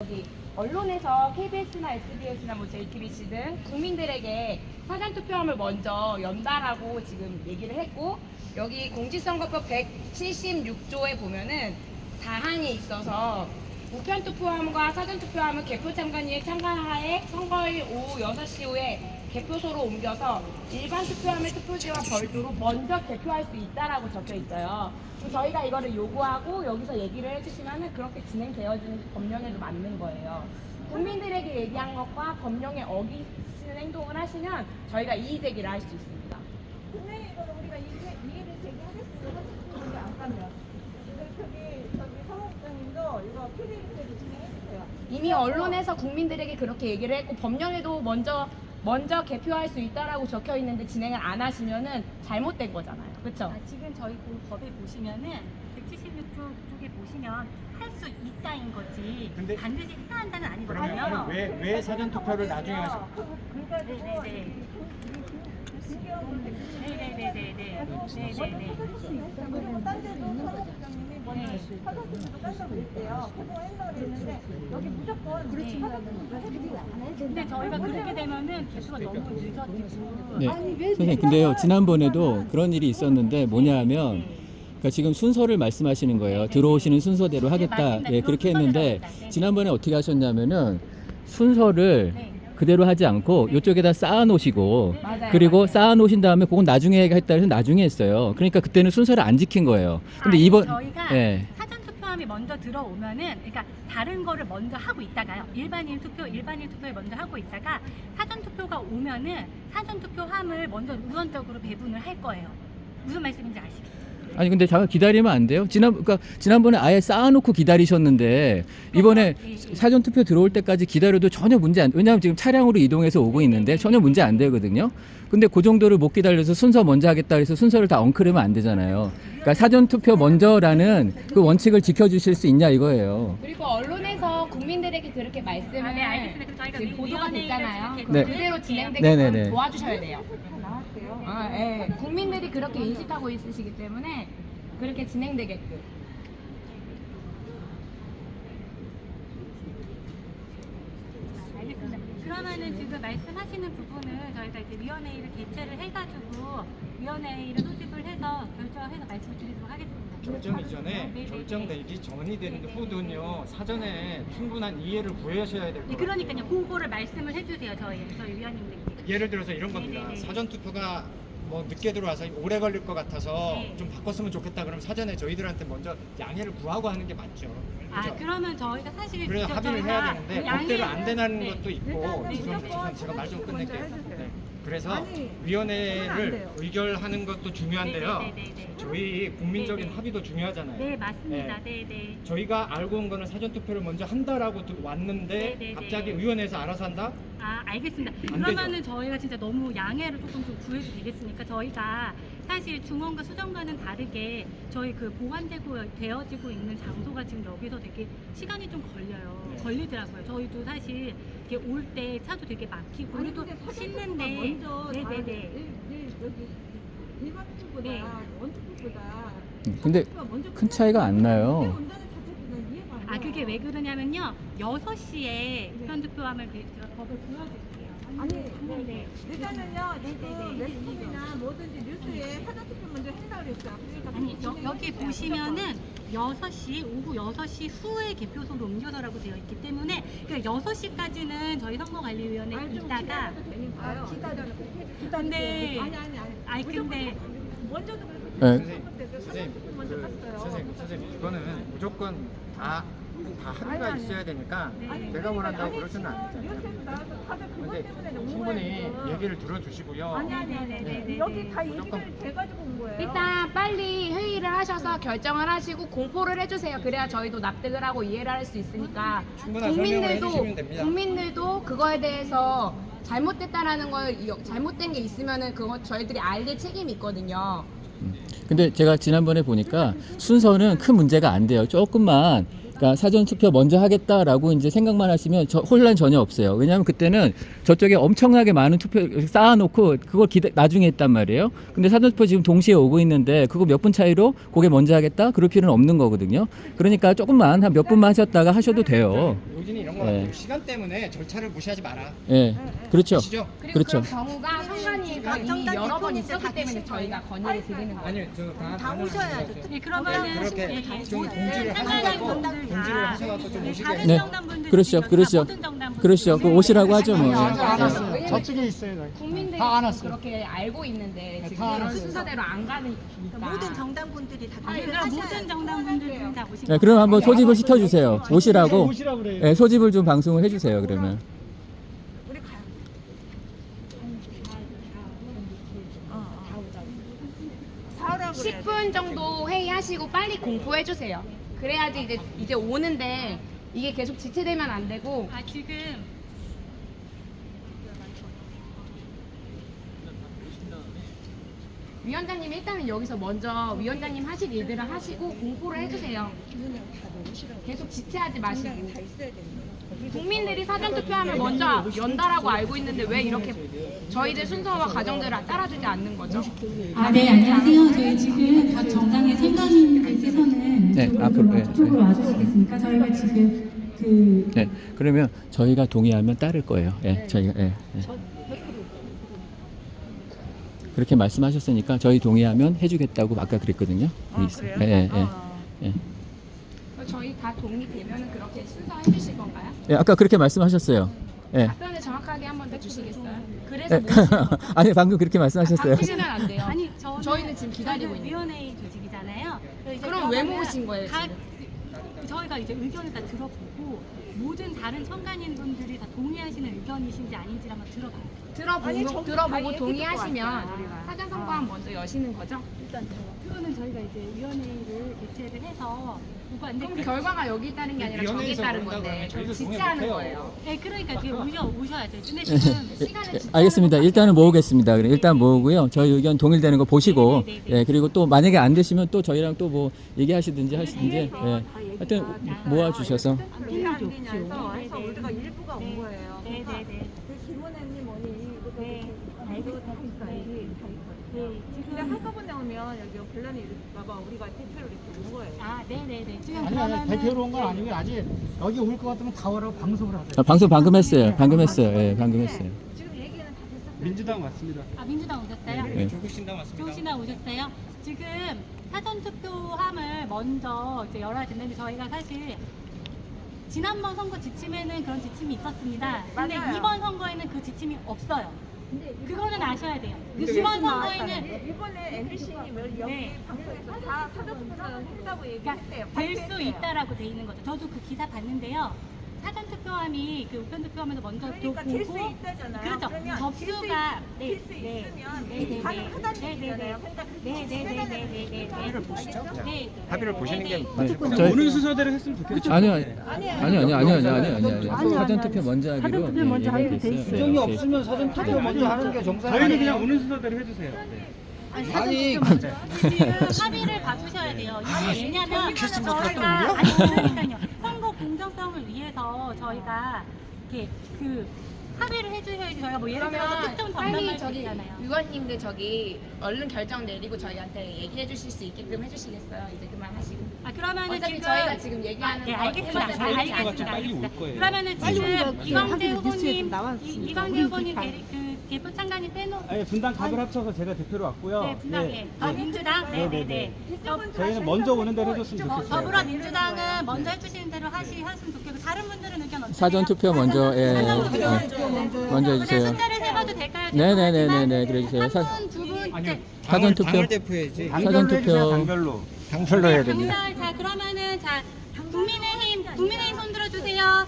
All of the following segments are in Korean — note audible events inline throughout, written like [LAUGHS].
여기 언론에서 KBS나 SBS나 뭐 JTBC 등 국민들에게 사전 투표함을 먼저 연다라고 지금 얘기를 했고 여기 공직선거법 176조에 보면은 사항이 있어서 우편 투표함과 사전 투표함은 개표 참관인의 참가하에 선거일 오후 6시 후에 개표소로 옮겨서 일반 투표함의 투표지와 별도로 먼저 개표할 수 있다라고 적혀 있어요. 그럼 저희가 이거를 요구하고 여기서 얘기를 해주시면은 그렇게 진행되어지는 게 법령에도 맞는 거예요. 국민들에게 얘기한 것과 법령에 어기시는 행동을 하시면 저희가 이의 제기를 할 수 있습니다. 분명히 이거는 우리가 이해, 이해를 제기하겠습니다. 사실 이게 안 가면. 근데 저기, 저기 사무국장님도 이거 PD를 진행해주세요. 이미 언론에서 국민들에게 그렇게 얘기를 했고 법령에도 먼저 먼저 개표할 수 있다라고 적혀 있는데 진행을 안 하시면은 잘못된 거잖아요. 그렇죠? 아, 지금 저희 그 법에 보시면은 176조 쪽에 보시면 할 수 있다인 거지 근데- 반드시 해야 한다는 아니거든요. 그러면 왜, 왜 사전 투표를 나중에 하시 그래가지고 네네네. 신기한 네네네네네. 네네네. 그리고 딴 데도 사무국장님이 먼저 사전투표도 딴 데도 있대요. 후보했다고 그랬는데 여기 무조건 그렇지. 근데 저희가 그렇게 되면은 개수가 너무 늦어지고 네. 선생님, 근데요, 지난번에도 그런 일이 있었는데 뭐냐 하면, 그러니까 지금 순서를 말씀하시는 거예요. 들어오시는 순서대로 하겠다. 예, 그렇게 했는데, 합니다. 지난번에 어떻게 하셨냐면은, 순서를 네. 그대로 하지 않고, 이쪽에다 쌓아 놓으시고, 맞아요. 그리고 쌓아 놓으신 다음에 그건 나중에 했다 해서 나중에 했어요. 그러니까 그때는 순서를 안 지킨 거예요. 근데 아니, 이번, 저희가 예. 사전 투표함이 먼저 들어오면은 그러니까 다른 거를 먼저 하고 있다가요. 일반인 투표, 일반인 투표를 먼저 하고 있다가 사전 투표가 오면은 사전 투표함을 먼저 우선적으로 배분을 할 거예요. 무슨 말씀인지 아시겠죠? 아니 근데 잠깐 기다리면 안 돼요? 지난 그러니까 지난번에 아예 쌓아놓고 기다리셨는데 이번에 예, 예. 사전 투표 들어올 때까지 기다려도 전혀 문제 안 왜냐하면 지금 차량으로 이동해서 오고 있는데 전혀 문제 안 되거든요. 근데 그 정도를 못 기다려서 순서 먼저 하겠다 해서 순서를 다 엉크르면 안 되잖아요. 그러니까 사전 투표 먼저라는 그 원칙을 지켜주실 수 있냐 이거예요. 그리고 언론에서 국민들에게 그렇게 말씀을 아, 네, 알겠습니다. 그럼 저희가 지금 보도가 위원회의를 됐잖아요. 네. 그대로 진행되게 네네네. 도와주셔야 돼요. 아, 예. 국민들이 그렇게 인식하고 있으시기 때문에 그렇게 진행되게끔. 그러면은 지금 말씀하시는 부분을 저희가 이제 위원회의를 개최를 해가지고 위원회의를 소집을 해서 결정해 결정 이전에 네, 네, 결정되기 전이 되는데 네, 네. 후든요 사전에 충분한 이해를 구하셔야 될 네, 거예요. 그러니까요. 그거를 말씀을 해주세요. 저희 저희 위원님들께. 예를 들어서 이런 겁니다. 네, 네, 네. 사전 투표가 뭐 늦게 들어와서 오래 걸릴 것 같아서 네. 좀 바꿨으면 좋겠다. 그럼 사전에 저희들한테 먼저 양해를 구하고 하는 게 맞죠. 아 그죠? 그러면 저희가 사실 그래서 저- 합의를 저희가 해야 되는데 양해- 그대로 안 되는 네. 것도 있고 죄송합니다. 죄송합니다. 제가 말 좀 끝낼게요. 그래서 아니, 위원회를. 의결하는 것도 중요한데요. 네, 네, 네, 네. 저희 국민적인 네, 네. 합의도 중요하잖아요. 네 맞습니다. 네 네. 저희가 알고 온 거는 사전 투표를 먼저 한다라고 들- 왔는데 네, 네, 네. 갑자기 위원회에서 알아서 한다? 아 알겠습니다. 안 그러면은 저희가 진짜 너무 양해를 조금 좀 구해도 되겠습니까? 저희가 사실 중원과 수정과는 다르게 저희 그 보관되고 되어지고 있는 장소가 지금 여기서 되게 시간이 좀 걸려요. 네. 걸리더라고요. 저희도 사실 이렇게 올 때 차도 되게 막히고 아니 우리도 근데 씻는데 먼저 다 네네네. 일- 일- 여기 일반 투표보다 네. 원투표보다 근데 먼저 큰 차이가 안 나요. 그게 온다는 자체가 이해가 안 아 돼요. 그게 왜 그러냐면요. 6시에 우편 투표함을 제가 법을 보여드릴게요. 아니 네. 일단은요 지금 네, 네. 매스컴이나 뭐든지 뉴스에 사전투표 먼저 해달라고 그랬어요. 그러니까 아니 여. 여기 보시면은 6시 오후 6시 후에 개표소로 옮겨서라고 되어 있기 때문에 그러니까 6시까지는 저희 선거관리위원회 아니, 좀 있다가 기다려도 되니까요. 근데 아니 아니 아니. 아니 근데 먼저도 그랬어요. 네. 선생님, 먼저 그, 갔어요. 선생님, 선생님, 이거는 무조건 다, 다 아니, 합의가 아니. 있어야 되니까 네. 내가 원한다고 아니, 그러지는 않아요. 지금 뉴스에서 나와서 다들 그것 근데 때문에 온 충분히 지금. 얘기를 들어주시고요. 아니 아니 아니 네, 네, 네, 네. 여기 다 얘기를 무조건- 돼가지고 온 거예요. 일단 빨리 회의를 하셔서 결정을 하시고 공포를 해주세요. 그래야 저희도 납득을 하고 이해를 할 수 있으니까 충분한 설명을 해주시면 됩니다. 국민들도 그거에 대해서 잘못됐다라는 걸 이- 잘못된 게 있으면은 그거 저희들이 알릴 책임이 있거든요. 근데 제가 지난번에 보니까 순서는 큰 문제가 안 돼요. 조금만 그러니까 사전 투표 먼저 하겠다라고 이제 생각만 하시면 저 혼란 전혀 없어요. 왜냐하면 그때는 저쪽에 엄청나게 많은 투표 쌓아놓고 그걸 기다, 나중에 했단 말이에요. 근데 사전 투표 지금 동시에 오고 있는데 그거 몇 분 차이로 그게 먼저 하겠다 그럴 필요는 없는 거거든요. 그러니까 조금만 한 몇 분만 하셨다가 하셔도 돼요. 요즘이 이런 거 네. 시간 때문에 절차를 무시하지 마라. 예, 그렇죠. 아시죠? 그리고 그렇죠. 그런 경우가 선관위가 이미 여러 번 있었기 때문에 저희가 건의를 드리는 거예요. 아니요, 저다 다 오셔야죠. 예, 그러면은 그렇게 예, 예, 좀 참가자분들 하셔갖고 다 공지를 하셔갖고 좀 네, 오시게 다른 네. 정당분들 그렇죠, 그렇죠. 모든 정당분들 그렇죠. 그 오시라고 하죠 뭐. 아니, 예. 안 예. 왔어요. 왜냐면 저쪽에 있어요. 국민들이 다안 지금 왔어요. 그렇게 알고 있는데 지금 다 왔어요. 순서대로 안 가니까 모든 정당분들이 다 아니, 모든. 정당분들 다 오신 네, 거예요. 그럼 한번 소집을 시켜주세요. 오시라고. 오시라고 그래요. 예, 소집을 좀 방송을 해주세요. 그러면. 우리 가요. 어, 어. 사오라고 그래야 돼. 10분 정도 회의하시고 빨리 공포해 주세요. 그래야지 이제 이제 오는데 이게 계속 지체되면 안 되고 아 지금 위원장님 일단은 여기서 먼저 위원장님 하실 일들을 하시고 공포를 해주세요. 계속 지체하지 마시고. 국민들이 사전 투표함을 먼저 연다라고 알고 있는데 왜 이렇게 저희들 순서와 과정들을 따라주지 않는 거죠? 아, 네, 안녕하세요. 저희 지금 각 정당의 선관위께서는 네, 이쪽으로 앞으로, 좀 네, 앞쪽으로 네. 와주시겠습니까? 저희가 지금 그 네, 그러면 저희가 동의하면 따를 거예요. 예, 저희가 예, 예. 그렇게 말씀하셨으니까 저희 동의하면 해주겠다고 아까 그랬거든요. 아, 있- 그래요? 예, 예, 예. 어. 예. 다 동의 되면 그렇게 순서 해 주실 건가요? 예, 아까 그렇게 말씀하셨어요. 예. 답변을 정확하게 한 번 더 주시겠어요? 그래서 예. [LAUGHS] 아니 방금 그렇게 말씀하셨어요. 바뀌시면 안 돼요. 아니 저는 저희는 지금 기다리고 저는 있는 위원회 조직이잖아요. 그래서 이제 그럼 왜 그러면은 모으신 거예요, 각- 지금? 저희가 이제 의견을 다 들어보고 모든 다른 청관인 분들이 다 동의하시는 의견이신지 아닌지 한번 들어봐요. 들어보고 아니, 저기 다 들어보고 동의하시면 사전 선거함 먼저 여시는 거죠? 그거는 저희가 이제 위원회를 개최를 해서 그럼 그- 결과가 여기 따른 게 아니라 위원회에서 따른 그런다고 건데 하면 저희도 동의 지체하는 못해요. 거예요. 네, 그러니까 [LAUGHS] 지금 오셔 오셔야죠. 근데 예, 지금 예, 시간을 예, 지체하는 알겠습니다. 것 일단은 모으겠습니다. 그럼 일단 모으고요. 저희 의견 동일되는 거 보시고, 네, 네, 네. 예, 그리고 또 만약에 안 되시면 또 저희랑 또 뭐 얘기하시든지 하시든지, 예, 하여튼 모아 주셔서. 안 되냐 안 되냐 해서 해서 우리가 일부가 온 네. 거예요. 네, 네, 네. 그 김원혜님 뭐니 이거 네, 이거 다 있어야지. 네, 근데 지금 한꺼번에 오면 여기 분란이 일까봐 우리가 대표를 이렇게 온 거예요. 아, 네, 네, 네. 지금 아니, 아니, 그러면은 대표로 온 건 아니고 아직 여기 올 것 같으면 다 오라고 방송을 하세요. 아, 방송 방금 했어요. 방금 했어요. 예, 방금 했어요. 지금 얘기는 다 됐었어요. 민주당 맞습니다. 아 민주당 오셨어요? 네. 조국신당 맞습니다. 조신아 오셨어요? 지금 사전 투표함을 먼저 이제 열어야 된다는데 저희가 사실 지난번 선거 지침에는 그런 지침이 있었습니다. 근데 맞아요. 이번 선거에는 그 지침이 없어요. 그거는 아셔야 돼요. 이번 선거에는 이번에 MBC님 여기 네. 방송에서 다 사전투표는 했다고 얘기했대요. 그러니까 될수 있다라고 돼 있는 거죠. 저도 그 기사 봤는데요. 사전 투표함이 그 우편 투표함에서 먼저 그러니까 또될수 보고 있다잖아요. 그렇죠. 그러면 접수가 될수 있으면 네, 네, 가능하다는 네, 얘기잖아요. 네, 그러니까 네, 네, 네, 네, 네, 네, 네. 합의를 보시죠. 네. 합의를 보시는 게 아니, 저희 오는 순서대로 했으면 좋겠죠. 아니요, 아니요, 아니요, 아니요, 아니요, 아니요, 아니요. 사전 투표 먼저 하기로 사전 투표 먼저 예, 하기로 돼. 있어요. 예, 정이 돼 없으면 사전 투표 먼저 하는 게 정상. 저희는 그냥 오는 순서대로 해주세요. 아니 지금 합의를 봐주셔야 돼요. 이게 왜냐면 저희가 아니 그러니까요. 선거 공정성을 위해서 저희가 이렇게 그 합의를 해주셔야지 저희가 뭐 예를 들어서 그러면 특정 빨리 정당만 저기 있잖아요. 의원님들 저기 얼른 결정 내리고 저희한테 얘기해 주실 수 있게끔 해주시겠어요? 이제 그만하시고. 아 그러면은 어차피 지금 저희가 지금 얘기하는 아, 네 거 알겠습니다. 아, 되지 알겠습니다. 않을까요? 빨리 올 알겠습니다. 거예요. 그러면은 빨리 지금 이광재 뉴스에 후보님 나왔습니다. 이- 이광재 우리 후보님 다- 대리- 그 대표 창간이 빼놓고 아니 분당 각을 합쳐서 제가 대표로 왔고요. 네 분당 네. 예. 아 민주당 네, 네네네. 네, 저- 저희는 먼저 오는 대로 해줬으면 좋겠어요. 더불어민주당은 먼저 해주시는 대로 하시 하시면 좋겠고 다른 분들은 의견 어떠세요? 사전 투표 먼저 예, 투표 먼저 해주세요. 숫자를 세봐도 될까요? 네 네 네 네 네, 그래 주세요. 사- 한 분, 두 분, 아니요. 네. 사전 투표. 당을 대표해야지. 사전 당별로 해주세요. 투표. 당별로. 당별로 해야 당별, 자 그러면은 자 국민의힘 국민의힘 손 들어주세요.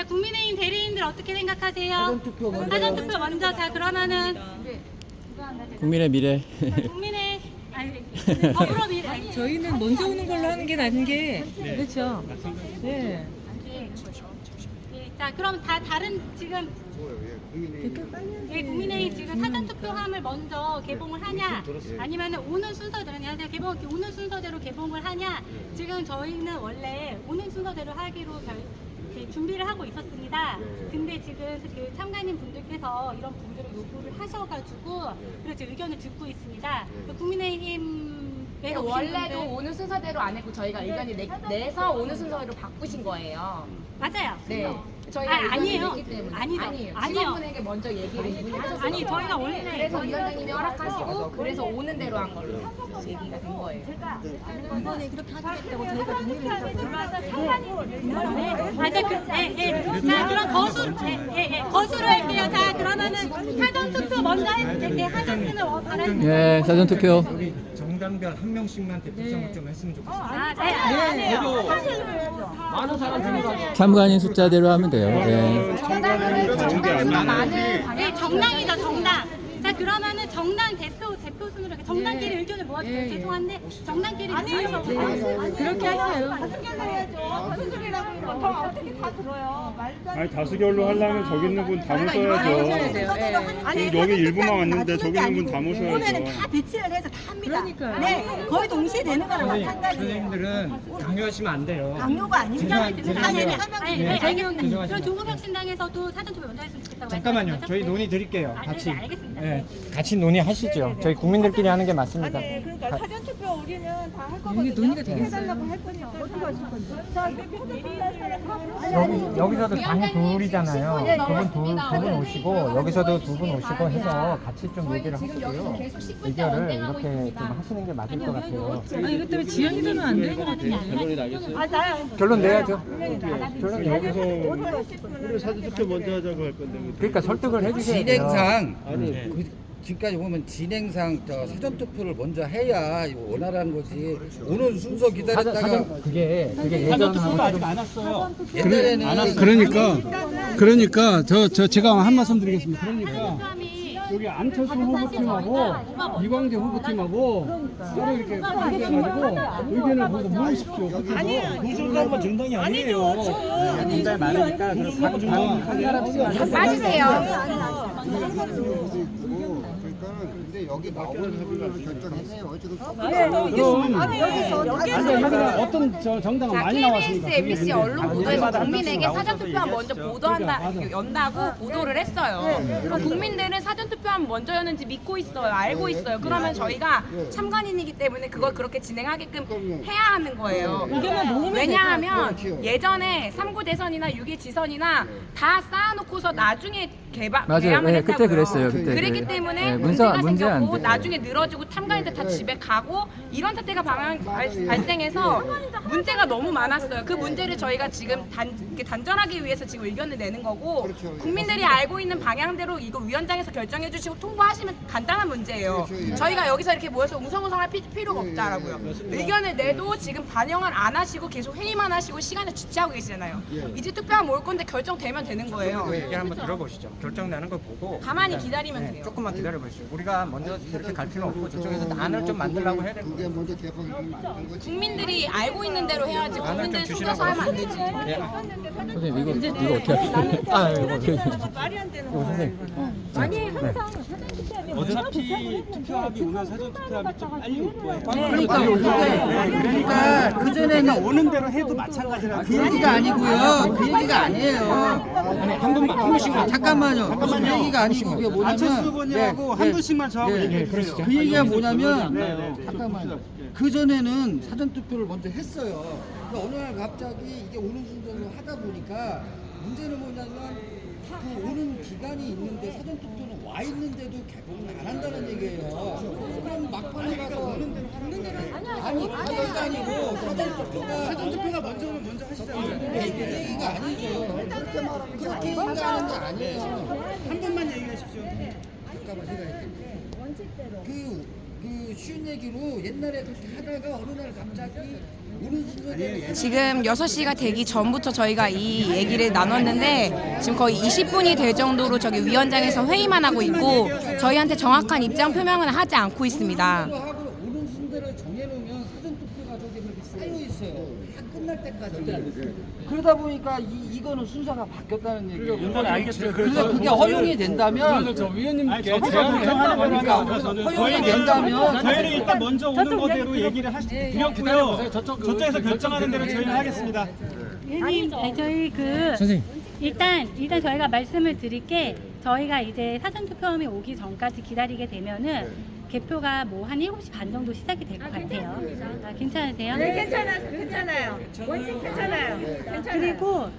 자 국민의힘 대리인들 어떻게 생각하세요? 사전 투표 먼저. 사전 투표 먼저. 자 그러면은 국민의 미래. 국민의 [LAUGHS] 아니 더불어 미래 아니, 저희는 먼저 오는 걸로 하는 게 나은 게 네. 그렇죠. 네. 예, 자, 그럼 다 다른 지금 예, 국민의힘 지금 사전 투표함을 먼저 개봉을 하냐, 아니면 오는 순서대로 안녕하세요. 개봉 오는 순서대로 개봉을 하냐. 지금 저희는 원래 오는 순서대로 하기로 결, 이렇게 준비를 하고 있었습니다. 근데 지금 그 참가인 분들께서 이런 분들을 요구를 하셔가지고 그래서 지금 의견을 듣고 있습니다. 그 국민의힘 네, 원래도 오는 순서대로 안 했고 저희가 의견이 내, 내서 오는 순서로 바꾸신 거예요. 맞아요. 네. 저희가 아, 아니에요. 때문에. 아니죠. 아니에요. 아니요. 직원분에게 먼저 얘기를 이분이 하셨어요. 아니, 저희가 원래 그래서 위원장님이 허락하시고 그래서 오는 대로 한 걸로 얘기가 된 거예요. 아, 자, 그, 예, 예. 자, 그럼 거수, 예, 예, 예. 거수를 할게요. 자, 그러면은 사전 투표 먼저 해, 예, 하셨으면 어, 바랍니다. 예, 사전 투표. 여기 정당별 한 명씩만 대표성을 좀 했으면 좋겠어요. 아, 네, 안 해요. 참가인 숫자대로 하면 돼요. 예. 정당은 정당수가 많은 네, 방향 정당이죠, 정당. 자, 그러면은 정당 대표, 대표 순으로 이렇게 정당끼리 의견을 모아주세요. 죄송한데, 정당끼리 모아서. 그렇게 하세요. 다수결로 해야죠. 다수결이라고 하면 더 어떻게 다 들어요. 말도 안 아니 다수결로 하려면 저기 있는 분 다 모셔야죠. 지금 여기 일부만 왔는데 저기 있는 분다 모셔야죠. 오면은 다 배치를 해서 다 합니다. 네, 거의 동시에 되는 거랑 마찬가지예요. 선생님들은 강요하시면 안 돼요. 강요가 아닙니다. 죄송한- 죄송해요. 아니, 네, 아니, 네, 알겠습니다. 죄송하지만. 그럼 조국혁신당에서도 사전 투표 먼저 했으면 좋겠다고 잠깐만요. 저희 논의 드릴게요. 아, 같이. 네, 네, 알겠습니다. 예, 같이 논의하시죠. 저희 국민들끼리 하는 게 맞습니다. 아니, 그러니까 사전 투표 우리는 다 할 거거든요. 논의가 되겠어요. 할 거니까 어떻게 하실 건지. 자, 이제 표정 할 사람 여기, 여기서도 당이 둘이잖아요. 두 분, 두, 두분 오시고, 여기서도 두 분 오시고 해서 같이 좀 얘기를 하시고요. 의견을 이렇게 좀 하시는 게 맞을 것 같아요. 아니, 이것 때문에 지연이 되면 안될것 같은데. 아, 나 결론 내야죠. 결론 내야죠. 우리 사전 투표 먼저 하자고 할 건데. 그러니까 설득을 해주셔야 돼요. 진행상 아니 그, 지금까지 보면 진행상 저 사전 투표를 먼저 해야 이거 원활한 거지 오는 순서 사전, 기다렸다가 사전, 그게, 그게 사전 투표가 아직 예전하고 안 왔어요. 옛날에는 그러니까 그러니까 저 저 제가 한 말씀 드리겠습니다. 그러니까 여기 안철수 후보팀하고 이광재 후보팀하고 서로 이렇게 해가지고 의견을 보고 모으십시오. 아니에요. 공정당만 정당이 아니에요. 정당 많으니까 한 사람씩 빠지세요. 근데 여기 나오는 결정했네요. 지금 그럼 여기서 어떤 저 정당은 자, 많이 KBS, 나왔으니까? MBC 언론 보도에서 국민에게 명씩 사전 나오셔서 투표함 먼저. 보도한다, 연다고 보도를 했어요. 그럼 국민들은 사전 투표함 먼저였는지 믿고 있어요, 알고 있어요. 그러면 저희가 참관인이기 때문에 그걸 그렇게 진행하게끔 해야 하는 거예요. 왜냐하면 예전에 3구 대선이나 6일 지선이나 다 쌓아놓고서 나중에 개발 맞아요. 개함을 예, 했다고요. 그때 그랬어요. 그때. 그랬기 그- 때문에 예, 문제가 문서- 문제 안 돼. 나중에 늘어지고 참가인들 다 집에 가고 이런 사태가 발, 발, 발생해서 문제가 너무 많았어요. 그 문제를 저희가 지금 단, 이렇게 단절하기 위해서 지금 의견을 내는 거고 국민들이 알고 있는 방향대로 이거 위원장에서 결정해 주시고 통보하시면 간단한 문제예요. 저희가 여기서 이렇게 모여서 웅성웅성할 피- 필요가 없다라고요. 의견을 내도 지금 반영을 안 하시고 계속 회의만 하시고 시간을 지체하고 계시잖아요. 이제 투표함 올 건데 결정되면 되는 거예요. 그 얘기 한번 들어보시죠. 결정 나는 걸 보고. 가만히 기다리면 돼요. 조금만 기다려 보시죠. 우리가 먼저 이렇게 갈 필요 없고 저쪽에서 안을 좀 만들라고 해야 만든 거지. 국민들이 알고 있는 대로 해야지 국민들 속여서 하면 안 되지. 선생님, 이거, 이거 어떻게 하실까요? 아, 이거. 말이 안 되는 오, 거야. 선생님. 아니, 항상 사전 투표하면 어차피 투표함이 오늘 사전 투표함이 좀 빨리 올 거예요. 그러니까 그 전에는 오는 대로 해도 마찬가지라. 그 얘기가 아니고요 그 얘기가 아니에요 아니, 한 분만, 한 분씩만. 잠깐만요 그 얘기가 아니고 그게 안철수 뭐냐면 후보님하고 네, 한 분씩만 저하고 네, 얘기해 네, 그러시죠. 주세요. 그 얘기가 뭐냐면 네, 네. 잠깐만요. 그 전에는 사전 투표를 먼저 했어요. 근데 어느 날 갑자기 이게 오는 순서로 하다 보니까 문제는 뭐냐면 그 오는 기간이 있는데 사전 투표는 와 있는데도 개봉을 안 한다는 얘기예요. 그럼 막판에 가서 오는 대로 하는 대로 아니 그게 아니고 사전 투표가 사전 투표가 먼저 오면 먼저 하시잖아요. 그 얘기가 아니죠. 그렇게 얘기하는 게 아니에요. 한 분만 얘기하십시오. 잠깐만 생각 할게요. 그, 그 쉬운 얘기로 옛날에 그렇게 하다가 어느 날 갑자기 지금 6시가 되기 전부터 저희가 이 얘기를 나눴는데 지금 거의 20분이 될 정도로 저기 위원장에서 회의만 하고 있고 저희한테 정확한 입장 표명을 하지 않고 있습니다. 하고 오는 순서를 정해놓으면 사전 투표가 저기 이렇게 쌓여 있어요. 다 끝날 때까지. 그러다 보니까 이, 이거는 순서가 바뀌었다는 얘기예요. 그건 알겠어요. 그래서 그게 허용이 된다면 그래서 저 위원님께 저희가 제안을 그러니까 하니까 허용이 된다면 저희는 일단 먼저 오는 거대로 얘기를 하시 드렸고요. 저쪽 저쪽에서 결정하는 대로 저희는 하겠습니다. 아니, 저희 그. 일단 일단 저희가 말씀을 드릴 게 저희가 이제 사전 투표함이 오기 전까지 기다리게 되면은 개표가 뭐 한 7시 반 정도 시작이 될 것 같아요. 아, 괜찮으세요? 네, 괜찮아요. 괜찮아요. 원칙 괜찮아요. 괜찮아요. 그리고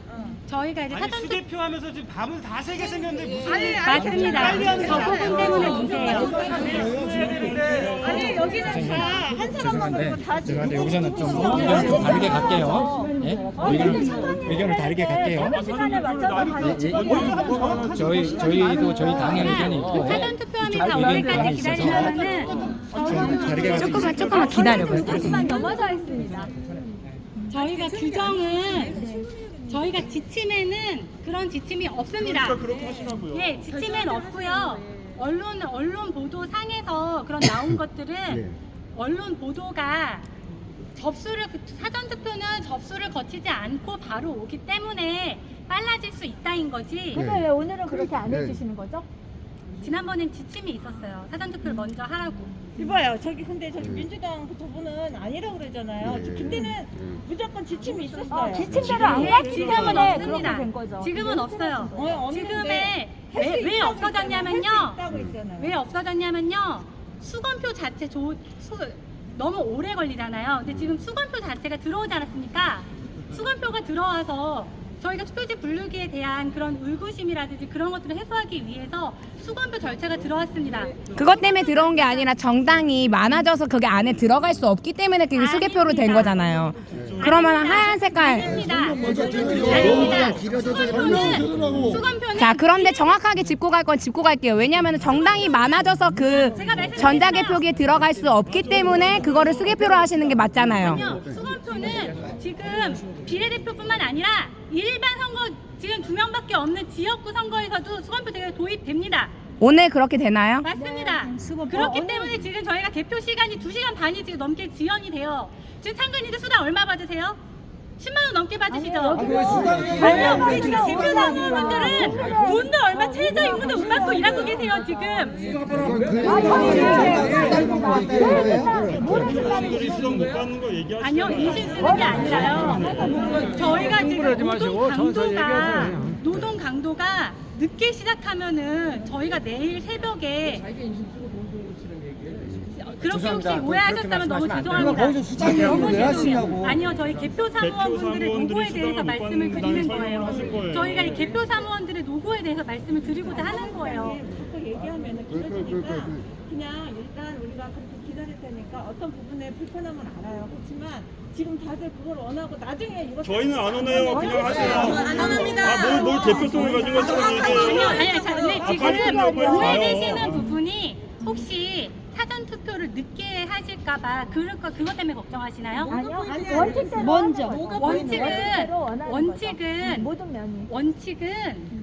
저희가 이제 아니 사전 투표 수개표 하면서 지금 밤을 다 새게 생겼는데 무슨 아니, 아니, 맞습니다. 빨리 하는 저 부분 때문에 문제예요. 아니 여기는 다 한 사람만 그리고 다 제가 지금 근데 여기서는 좀 의견을 좀 다르게 갈게요. 예? 의견을, 의견을 다르게 갈게요. 시간에 맞춰서 가는. 저희 저희도 저희 당의 의견이 있고 사전 의견이 때까지 있어서 기다리면은 좀 다르게 가지고 조금만 조금만 기다려봐요. 넘어져 있습니다. 저희가 규정은 저희가 지침에는 그런 지침이 없습니다. 그러니까 그렇게 하시라고요. 예, 지침에는 없고요. 언론 언론 보도 상에서 그런 나온 [COUGHS] 것들은 언론 보도가 접수를 사전 투표는 접수를 거치지 않고 바로 오기 때문에 빨라질 수 있다인 거지. 근데 왜 오늘은 그렇게 안 네. 해주시는 거죠? 지난번엔 지침이 있었어요. 사전 음. 투표를 먼저 하라고. 이봐요. 저기 근데 저기 민주당 그 부분은 아니라고 그러잖아요. 네. 그때는 무조건 지침이 있었어요. 지침대로 안 갔기 지금은 없습니다. 지금은 없어요. 어, 없는데 지금에 할수 왜, 왜 있다고 없어졌냐면요. 있다고. 왜 없어졌냐면요. 수건표 자체 조, 수, 너무 오래 걸리잖아요. 근데 지금 수건표 자체가 들어오지 않았습니까? 수건표가 들어와서 저희가 투표지 분류기에 대한 그런 의구심이라든지 그런 것들을 해소하기 위해서 수건표 절차가 들어왔습니다. 그것 때문에 들어온 게 아니라 정당이 많아져서 그게 안에 들어갈 수 없기 때문에 그게 수개표로 된 거잖아요. 그러면 하얀 색깔. 아닙니다. 아닙니다. 수건표는, 수건표는 자, 그런데 정확하게 짚고 갈 건 짚고 갈게요. 왜냐하면 정당이 많아져서 그 전자개표기에 들어갈 수 없기 때문에 그거를 수개표로 하시는 게 맞잖아요. 아니요, 수건표는 지금 비례대표뿐만 아니라 일반 선거 지금 두 명밖에 없는 지역구 선거에서도 수건표 대가 도입됩니다. 오늘 그렇게 되나요? 맞습니다. 그렇기 때문에 지금 저희가 개표 시간이 2시간 반이 지금 넘게 지연이 돼요. 지금 참관인들 수당 얼마 받으세요? 10만 원 넘게 받으시죠? 아니요, 우리 지금 개표 사무원분들은 돈도 얼마 최저 임금도 못 받고 일하고 계세요, 지금. 못 받는 거. 아니요, 인신 쓰는 게 아니라요. 저희가 지금 노동 강도가 노동 강도가 늦게 시작하면은 저희가 내일 새벽에 그렇게 혹시 죄송합니다. 오해하셨다면 너무 죄송합니다. 거기서 수장 얘기를 너무 왜 죄송해요. 하시냐고. 아니요, 저희 개표 사무원분들의 사무원들이 노고에 대해서 수당을 못 말씀을 받는다는 드리는 설명을 거예요. 거예요. 저희가 이 개표 사무원들의 노고에 대해서 말씀을 드리고자 하는 거예요. 자꾸 얘기하면 그, 그, 그, 길어지니까 그. 그냥 일단 우리가 그렇게 기다릴 테니까 어떤 부분에 불편함은 알아요. 그렇지만 지금 다들 그걸 원하고 나중에 이거 저희는 안 오네요. 그냥 하세요. 안 원합니다. 아, 뭘, 뭘 대표성을 가지고 자꾸 아니요, 얘기해요. 아니요. 자, 근데 아, 지금 빨리 끝내고 빨리 오해되시는 가요. 부분이 혹시 사전 투표를 늦게 하실까봐 그럴 거 그것 때문에 걱정하시나요? 원칙대로 먼저. 원칙은 원칙은 모든 면이. 원칙은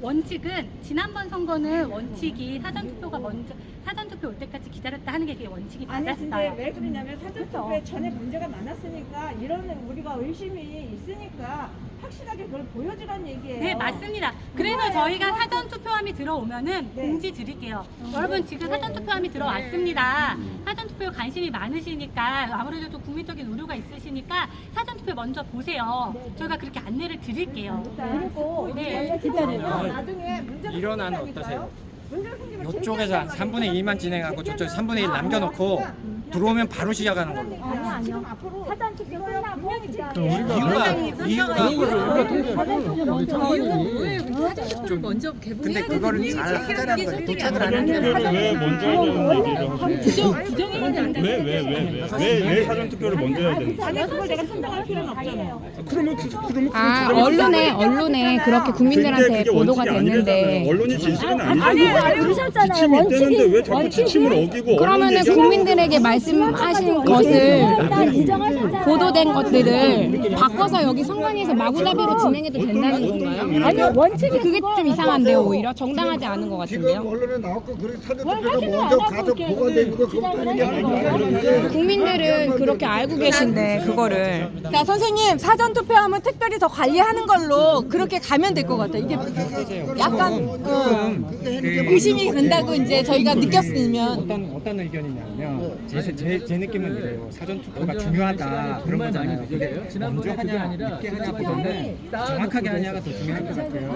원칙은 지난번 선거는 원칙이 사전 투표가 먼저 사전 투표 올 때까지 기다렸다 하는 게 그게 원칙이 아니 근데 맞았어요. 왜 그러냐면 사전투표에 전에 문제가 많았으니까 이런 우리가 의심이 있으니까 확실하게 그걸 보여주란 얘기예요. 네 맞습니다. 그래서 저희가 사전 투표함이 들어오면은 네. 공지 드릴게요. 여러분 지금 사전 투표함이 들어왔습니다. 사전 투표에 관심이 많으시니까 아무래도 좀 국민적인 우려가 있으시니까 사전 투표 먼저 보세요. 저희가 그렇게 안내를 드릴게요. 그리고 네. 기다리면 나중에 문제가 일어나는 생긴다니까요. 어떠세요? 문제가 생기면 이쪽에서 한 3분의 2만 진행하고 저쪽 3분의 1 남겨놓고 들어오면 바로 시작하는 걸로. 아니요 아니요 앞으로 사전 투표 끝나고 분명히 지금 이유가 이유가 근데 그거를 잘 하자는 거예요. 도착을 안 하는 사전 거예요. 투표를 왜 먼저 하냐는 얘기를 하세요. 왜, 왜, 왜, 왜, 왜, 왜 사전 투표를 먼저 해야 되는지. 아니 그걸 내가 선정할 필요는 없잖아요. 그러면 그, 그러면 그 아, 주장이 언론에 언론에 그렇게 국민들한테 근데 그게 보도가 원칙이 됐는데 아니라잖아요. 언론이 진실은 아니잖아요. 지침이 있다는데 왜 자꾸 지침을 어기고 그러면은 언론 얘기하는 국민들에게? 말씀 말씀하신 것을 보도된 것들을 바꿔서 여기 선관위에서 마구잡이로 진행해도 된다는 건가요? 아니요. 원칙이 그게 좀 이상한데요 오히려? 정당하지 않은 것 지금 같은데요. 언론에 나왔고 사전투표가 먼저 가서 보관되는 거 그것도 아닌 게 아니고 국민들은 그렇게 알고 계신데 그거를. 자 선생님 사전 투표하면 특별히 더 관리하는 걸로 그렇게 가면 될 것 같아요. 이게 약간 어, 의심이 된다고 이제 저희가 느꼈으면 어떤 의견이냐면 제, 제, 제 느낌은 이래요. 사전 투표가 중요하다 그런 거잖아요. 근데 먼저 하냐 늦게 하냐보다는 정확하게 하냐가 더 중요한 것 같아요.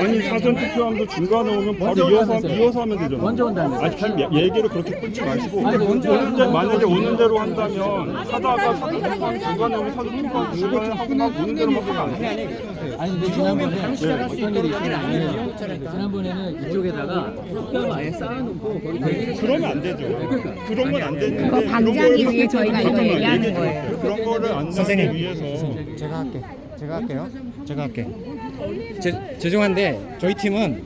아니 사전 투표함도 중간에 오면 바로 이어서 하면- 이어서 하면 되잖아. 먼저 온다는 아니 얘- 얘기를 그렇게 끊지 마시고 오는 대, 만약에 오는 대로 한다면 하다가 사전 투표함 중간에 오면 사전 투표함 중간에 하고 막 오는 대로 막 하면 안 돼. 아니 근데 지난번에 어떤 일이 있었냐면 지난번에는 이쪽에다가 투표함 아예 쌓아놓고 거기 대기를 그러면 안 되죠. 그런 건 안 되는데 그거 방지하기 위해 저희가 이거 잠깐만, 얘기하는 거예요. 그런 거를 안 선생님. 위해서 제가 할게. 제가 할게요. 제가 할게. 제, 죄송한데 저희 팀은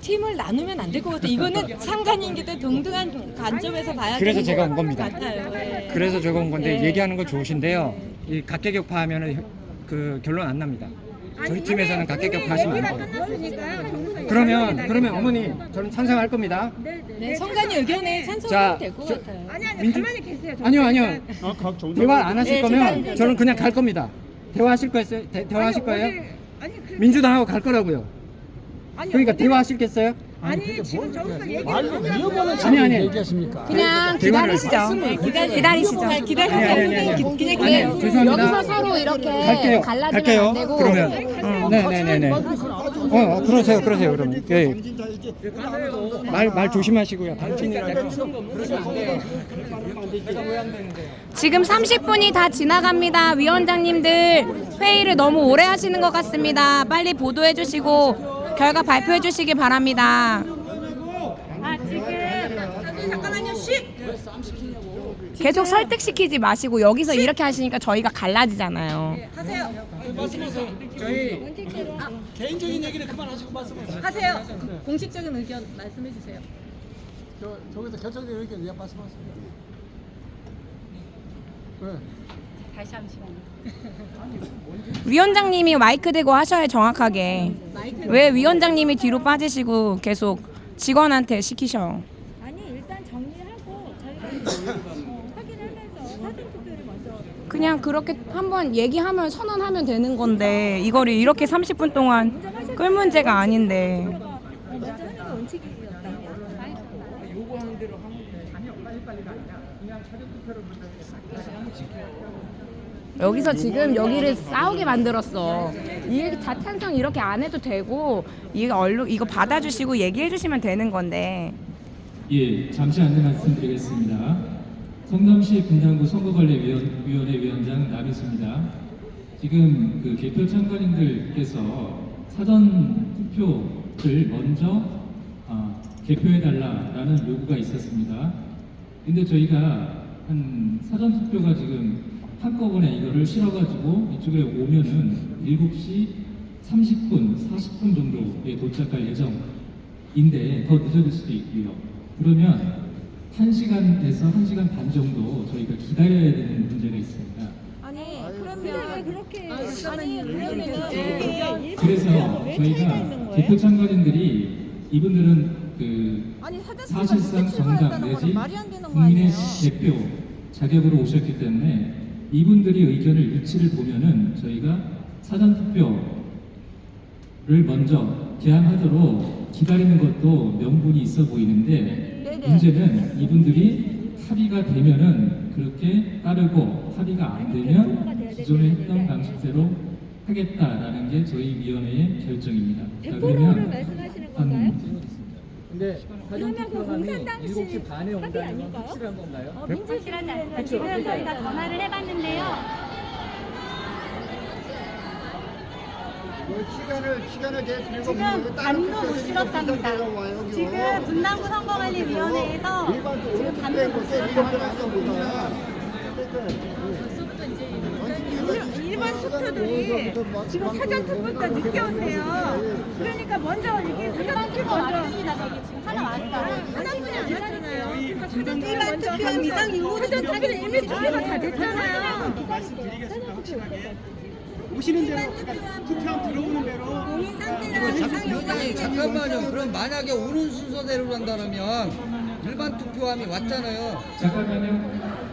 팀을 나누면 안 될 것 같아요. 이거는 상관인기 때 동등한 관점에서 봐야 그래서 되는 제가 것 온 겁니다. 같아요. 예. 그래서 제가 온 건데 네. 얘기하는 거 좋으신데요. 이 각계격파 하면은 그 결론 안 납니다. 저희 팀에서는 각계격파 하시면 안 돼요. 그러면 그러면 어머니 저는 찬성할 겁니다. 네, 성관이 의견에 자, 찬성하면 될것 저- 같아요. 민주 아니요 아니요 아 각 정당 대화 안 하실 네, 거면 제가- 저는 그냥 갈 겁니다. 대화하실 거였어요? 대, 대화하실 거예요? 민주당하고 갈 거라고요. 그러니까 대화하실겠어요? 아니 지금 저기서 얘기 위험한 아니 아니. 얘기하십니까? 그냥 대화를 기다리시죠. 기다리시죠. 잘 기다리세요. 아니, 아니, 아니, 아니. 선생님. 그냥 아니, 기다려. 죄송합니다. 여기서 서로 이렇게 갈게요. 갈라지면 갈게요. 안 되고 그러면 네네네네. 어, 어 그러세요 그러세요 그러면. 예. 말말 조심하시고요. 당신이라고. 지금 30분이 다 지나갑니다. 위원장님들 회의를 너무 오래 하시는 것 같습니다. 빨리 보도해 주시고 결과 발표해 주시기 바랍니다. 계속 설득시키지 마시고 여기서 이렇게 하시니까 저희가 갈라지잖아요. 저희 개인적인 얘기를 그만하시고 말씀하세요. 하세요. 공식적인 의견 말씀해 주세요. 저 저기서 결정적인 의견 왜 말씀하세요? 왜? 다시 잠시만요. 위원장님이 마이크 대고 하셔야 정확하게. 왜 위원장님이 뒤로 빠지시고 계속 직원한테 시키셔. 아니 일단 정리하고 저희가 확인하면서 사전 투표를 먼저 그냥 그렇게 한번 얘기하면 선언하면 되는 건데 이거를 이렇게 30분 동안 끌 문제가 아닌데 먼저 하는 게 원칙이었다고. 여기서 지금 여기를 싸우게 만들었어. 이 자찬성 이렇게 안 해도 되고 이거 얼른 이거 받아주시고 얘기해 주시면 되는 건데 예, 잠시 안내 말씀드리겠습니다. 성남시 분당구 선거관리위원회 위원장 남희수입니다. 지금 그 개표 참관인들께서 사전 투표를 먼저 아, 개표해달라라는 요구가 있었습니다. 근데 저희가 한 사전 투표가 지금 한꺼번에 이거를 실어가지고 이쪽에 오면은 7시 30분, 40분 정도에 도착할 예정인데 더 늦어질 수도 있고요. 그러면 1시간에서 1시간 반 정도 저희가 기다려야 되는 문제가 있습니다. 아니 그러면 왜 그렇게 아니 그러면은 그래서 저희가 대표 참가진들이 이분들은 그 아니 사실상 정당 내지 국민의? 대표 자격으로 오셨기 때문에 이분들이 의견을 일치를 보면은 저희가 사전 투표를 먼저 개항하도록 기다리는 것도 명분이 있어 보이는데 네네. 문제는 이분들이 합의가 되면은 그렇게 따르고 합의가 안 되면 기존에 했던 방식대로 하겠다라는 게 저희 위원회의 결정입니다. 자, 그러면 말씀하시는 한 근데 사전 그러면 그 투표함이 공산 당시 7시 반에 합의 온다는 건 아닐까요? 확실한 건가요? 확실하지 않습니다. 지금 저희가 전화를 해봤는데요. 뭐 시간을 시간을 내 들고 지금 반도 못 실었답니다. 지금 분당구 선거관리위원회에서 지금 반도 못 실었답니다. 실었답니다. 일반 투표들이 지금 사전 투표 때 늦게 온대요. 그러니까 먼저 이게 사전 투표 먼저 하나 왔다. 하나뿐이 안 왔잖아요. 그러니까 사전 일반 투표 이상 이후 사전 투표는 이미 투표가 다 됐잖아요. 오시는 대로 투표함 들어오는 대로 위원장님 잠깐만요. 그럼 만약에 오는 순서대로 한다면 일반 투표함이 왔잖아요. 잠깐만요.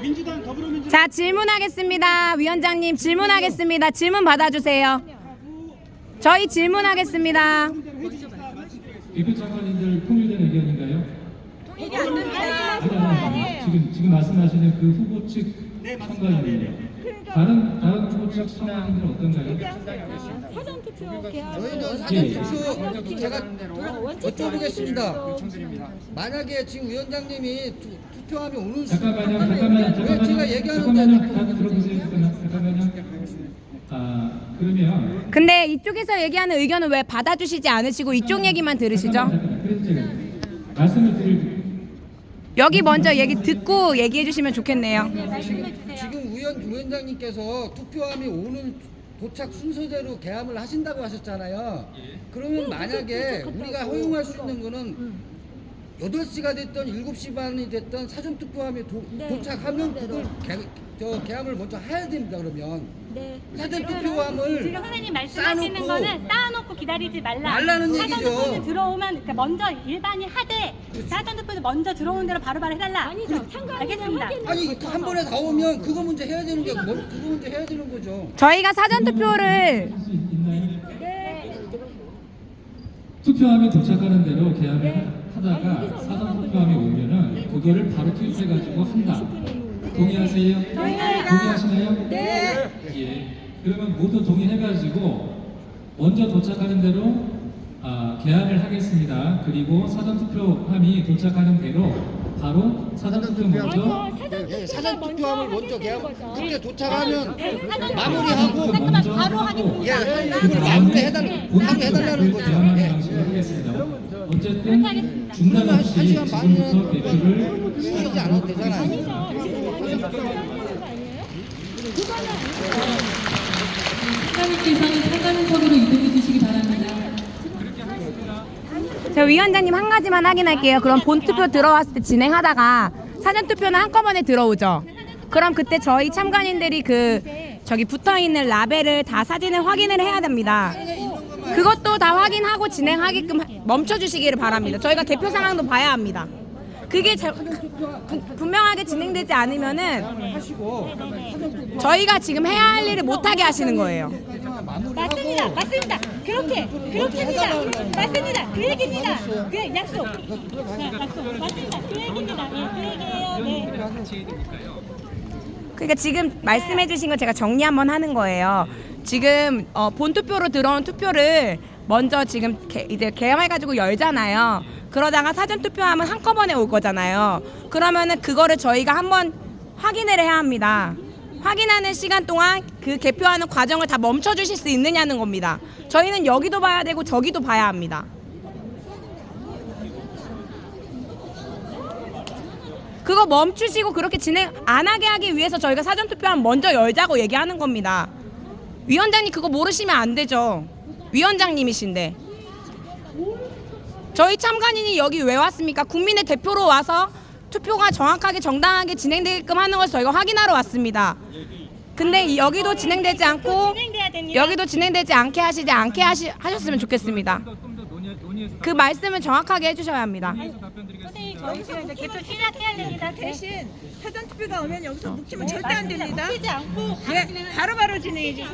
민주당 더불어민주당 자, 질문하겠습니다. 위원장님 질문하겠습니다. 질문 받아주세요. 저희 질문하겠습니다. 대표 장관님들 통일된 의견인가요? 통일이 안 됩니다. 지금 지금 말씀하시는 그 후보 측 선관위원이요. 다른 다른 후보 측 선관위들은 어떤가요? 사전 투표 저희는 예. 사전 투표 제가 여쭤보겠습니다. 만약에 지금 위원장님이 투, 투표함이 오는 잠깐만요, 순간 잠깐만요, 왜 잠깐만요, 제가 얘기하는데 잠깐만요, 잠깐 들어보세요, 잠깐만, 잠깐만요. 아 그러면 근데 이쪽에서 얘기하는 의견은 왜 받아주시지 않으시고 이쪽 얘기만 들으시죠? 잠깐만, 그래서 제가 말씀을 드릴 여기 먼저 얘기 듣고 얘기해 주시면 좋겠네요. 지금 위원, 위원장님께서 투표함이 오는 도착 순서대로 개함을 하신다고 하셨잖아요. 그러면 만약에 우리가 허용할 수 있는 거는 8시가 됐던 7시 반이 됐던 사전 투표함이 도, 도착하면 그걸 개, 저 개함을 먼저 해야 됩니다. 그러면 사전 투표함을 지금 선생님 말씀하시는 쌓아놓고 거는 쌓아놓고 기다리지 말라. 말라는 사전 얘기죠. 투표는 들어오면 그러니까 먼저 일반이 하되 사전 투표는 먼저 들어오는 대로 바로바로 해달라. 아니죠. 알겠습니다. 아니 한 번에 다 오면 그거 문제 해야 되는 게 뭐, 그거 문제 해야 되는 거죠. 저희가 사전 투표를? 투표함이 도착하는 대로 계약을 하 다가 사전 투표함이 오면은 그거를 바로 투입해가지고 한다. 동의하세요? 동의하시나요? 네. 예. 그러면 모두 동의해가지고 먼저 도착하는 대로 아, 개항을 하겠습니다. 그리고 사전 투표함이 도착하는 대로 바로 사전 투표 먼저 예, 사전 투표함을 먼저 개함 그렇게 도착하면 마무리하고 잠깐만 바로 예, 하겠습니다. 그걸 마무리해달 마무리해달라는 거죠. 개항하는 예. 방식으로 하겠습니다. 어쨌든 중단 없이 지금부터 개표를 쓰지 않아도 되잖아요. 사장님께서는 상관석으로 이동해 주시기 바랍니다. 저 위원장님 한 가지만 확인할게요. 그럼 본 투표 들어왔을 때 진행하다가 사전 투표는 한꺼번에 들어오죠. 그럼 그때 저희 참관인들이 그 저기 붙어 있는 라벨을 다 사진을 확인을 해야 됩니다. 그것도 다 확인하고 진행하게끔 멈춰 주시기를 바랍니다. 저희가 개표 상황도 봐야 합니다. 그게 자- 부- 분명하게 진행되지 않으면은 하시고 저희가 지금 해야 할 일을 못하게 하시는 거예요. 맞습니다. 맞습니다. 그렇게 그렇게입니다. 맞습니다. 그 얘기입니다. 그 약속. 네, 약속. 맞습니다. 그 얘기입니다. 네, 그 얘기예요. 네. 그러니까 지금 말씀해주신 거 제가 정리 한번 하는 거예요. 지금 어, 본 투표로 들어온 투표를 먼저 지금 개, 이제 개함해가지고 열잖아요. 그러다가 사전 투표하면 한꺼번에 올 거잖아요. 그러면은 그거를 저희가 한번 확인을 해야 합니다. 확인하는 시간 동안 그 개표하는 과정을 다 멈춰 주실 수 있느냐는 겁니다. 저희는 여기도 봐야 되고 저기도 봐야 합니다. 그거 멈추시고 그렇게 진행 안 하게 하기 위해서 저희가 사전 투표하면 먼저 열자고 얘기하는 겁니다. 위원장님 그거 모르시면 안 되죠. 위원장님이신데. 저희 참관인이 여기 왜 왔습니까? 국민의 대표로 와서 투표가 정확하게 정당하게 진행되게끔 하는 것을 저희가 확인하러 왔습니다. 근데 여기도 진행되지 않고. 여기도 진행되지 않게 하시지 않게 하시, 하셨으면 좋겠습니다. 그 말씀을 정확하게 해주셔야 합니다. 선생님 저희 이제 개표 시작해야 됩니다. 대신 사전 투표가 오면 여기서 묵히면 절대 안 됩니다. 지 않고 예, 바로 바로 진행해 주세요.